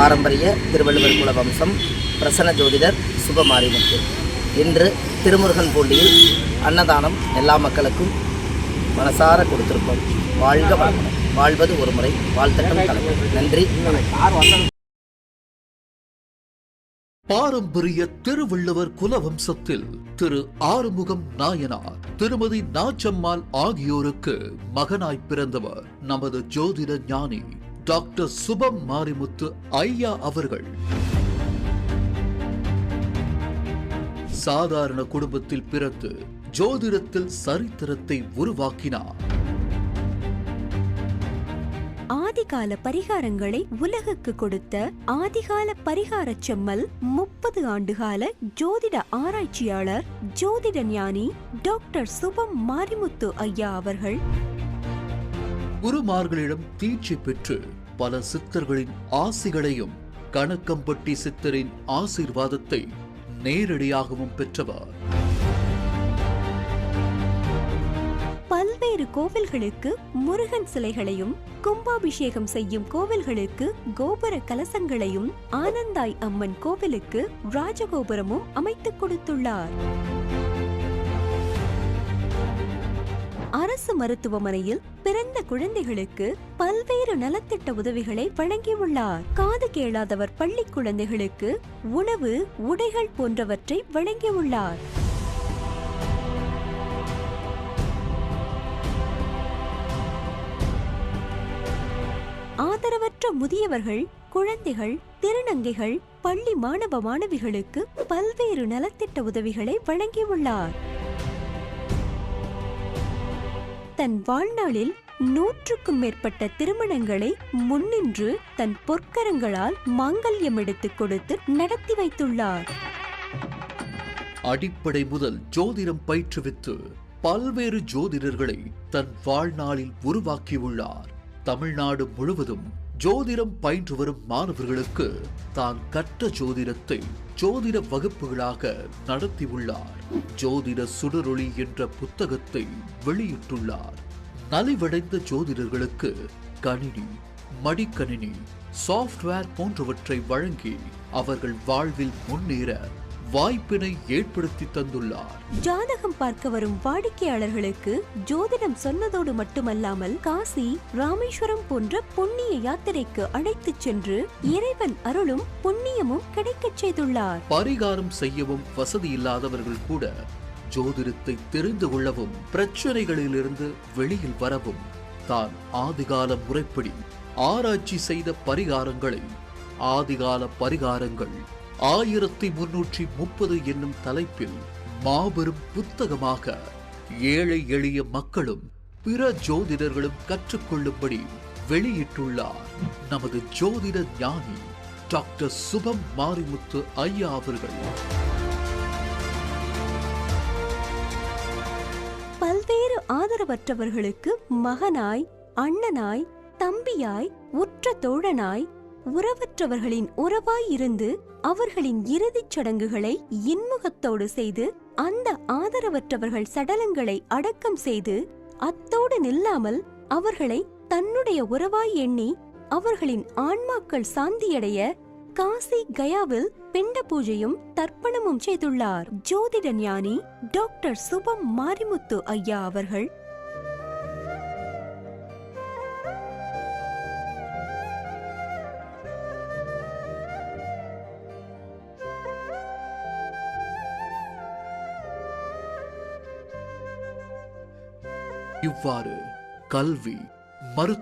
பாரம்பரிய திருவள்ளுவர் குல வம்சம் பிரசன்ன ஜோதிடர் சுபமாரிமுத்து இன்று திருமுருகன் பூண்டியில் அன்னதானம் எல்லா மக்களுக்கும் மனசார கொடுத்திருப்போம். வாழ்க வளமுடன். வாழ்வது ஒரு முறை வாழ்த்தட்டம் கலந்து நன்றி பாரம்பரிய திருவள்ளுவர் குலவம்சத்தில் திரு ஆறுமுகம் நாயனார் திருமதி நாச்சம்மாள் ஆகியோருக்கு மகனாய் பிறந்தவர் நமது ஜோதிட ஞானி டாக்டர் சுபம் மாரிமுத்து ஐயா அவர்கள். சாதாரண குடும்பத்தில் பிறந்து ஜோதிடத்தில் சரித்திரத்தை உருவாக்கினார். ஆதிகால பரிகாரங்களை உலகுக்கு கொடுத்த ஆதிகால பரிகார செம்மல் முப்பது ஆண்டுகால ஜோதிட ஆராய்ச்சியாளர் ஜோதிட ஞானி டாக்டர் சுபம் மாரிமுத்து ஐயா அவர்கள். குருமார்களிடம் தீட்சி பெற்று பல சித்தர்களின் ஆசிகளையும் கணக்கம்பட்டி சித்தரின் ஆசீர்வாதத்தை நேரடியாகவும் பெற்றவர். பல்வேறு கோவில்களுக்கு முருகன் சிலைகளையும் கும்பாபிஷேகம் செய்யும் கோவில்களுக்கு கோபுர கலசங்களையும் ஆனந்தாய் அம்மன் கோவிலுக்கு ராஜகோபுரமும் அமைத்துக் கொடுத்துள்ளார். அரசு மருத்துவமனையில் பிறந்த குழந்தைகளுக்கு பல்வேறு நலத்திட்ட உதவிகளை வழங்கியுள்ளார். காது கேளாதவர் பள்ளி குழந்தைகளுக்கு உணவு உடைகள் போன்றவற்றை வழங்கியுள்ளார். ஆதரவற்ற முதியவர்கள் குழந்தைகள் திருநங்கைகள் பள்ளி மாணவ மாணவிகளுக்கு பல்வேறு நலத்திட்ட உதவிகளை வழங்கியுள்ளார். தன் வாழ்நாளில் நூற்றுக்கும் மேற்பட்ட திருமணங்களை முன்னின்று தன் பொற்கரங்களால் மாங்கல்யம் எடுத்துக் கொடுத்து நடத்தி வைத்துள்ளார். அடிப்படை முதல் ஜோதிடம் பயிற்றுவித்து பல்வேறு ஜோதிடர்களை தன் வாழ்நாளில் உருவாக்கியுள்ளார். தமிழ்நாடு முழுவதும் ஜோதிடம் பயின்று வரும் மாணவர்களுக்கு தான் கற்ற ஜோதிடத்தை ஜோதிட வகுப்புகளாக நடத்தியுள்ளார். ஜோதிட சுடரொளி என்ற புத்தகத்தை வெளியிட்டுள்ளார். நலிவடைந்த ஜோதிடர்களுக்கு கணினி மடிக்கணினி சாஃப்ட்வேர் போன்றவற்றை வழங்கி அவர்கள் வாழ்வில் முன்னேற வாய்ப்பினை ஏற்படுத்தி தந்துள்ளார். ஜாதகம் பார்க்க வரும் வாடிக்கையாளர்களுக்கு ஜோதிடம் சொன்னதோடு மட்டுமல்லாமல் காசி ராமேஸ்வரம் போன்ற புண்ணிய யாத்திரைக்கு அழைத்துச் சென்று இறைவன் அருளும் புண்ணியமும் கிடைக்கச் செய்துள்ளார். பரிகாரம் செய்யவும் வசதி இல்லாதவர்கள் கூட ஜோதிடத்தை தெரிந்து கொள்ளவும் பிரச்சனைகளிலிருந்து வெளியில் வரவும் தான் ஆதிகால முறைப்படி ஆராய்ச்சி செய்த பரிகாரங்களை ஆதிகால பரிகாரங்கள் ஆயிரத்தி முன்னூற்றி முப்பது என்னும் தலைப்பில் மாபெரும் புத்தகமாக ஏழை எளிய மக்களும் பிற ஜோதிடர்களும் கற்றுக்கொள்ளும்படி வெளியிட்டுள்ளார். நமது ஜோதிட ஞானி டாக்டர் சுபம் மாரிமுத்து ஐயா அவர்கள். பல்வேறு ஆதரவற்றவர்களுக்கு மகனாய் அண்ணனாய் தம்பியாய் உற்ற தோழனாய் உறவற்றவர்களின் உறவாய் இருந்து அவர்களின் இறுதிச் சடங்குகளை இன்முகத்தோடு செய்து அந்த ஆதரவற்றவர்கள் சடலங்களை அடக்கம் செய்து அத்தோடு நில்லாமல் அவர்களை தன்னுடைய உறவாய் எண்ணி அவர்களின் ஆன்மாக்கள் சாந்தியடைய காசி கயாவில் பிண்ட பூஜையும் தர்ப்பணமும் செய்துள்ளார். ஜோதிட ஞானி டாக்டர் சுபம் மாரிமுத்து ஐயா அவர்கள் இவ்வாறு கல்வி மருத்துவ